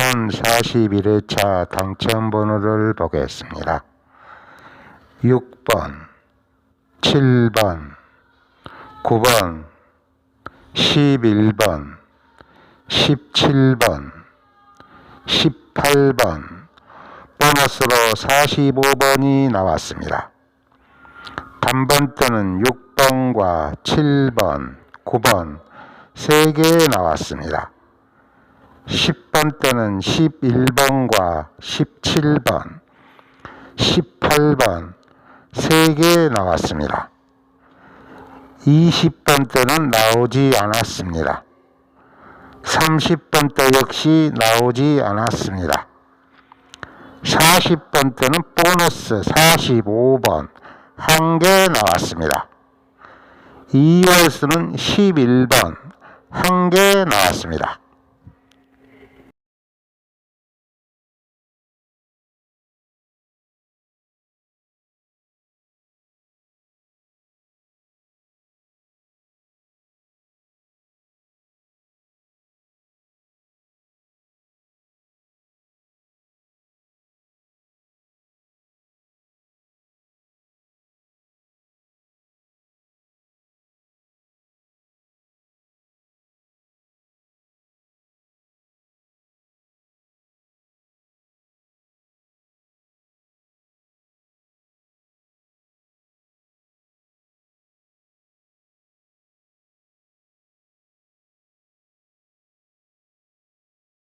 2041회차 당첨번호를 보겠습니다. 6번, 7번, 9번, 11번, 17번, 18번, 보너스로 45번이 나왔습니다. 단번대는 6번과 7번, 9번, 3개 나왔습니다. 10번 때는 11번과 17번, 18번 3개 나왔습니다. 20번 때는 나오지 않았습니다. 30번 때 역시 나오지 않았습니다. 40번 때는 보너스 45번 한 개 나왔습니다. 2월수는 11번 한 개 나왔습니다.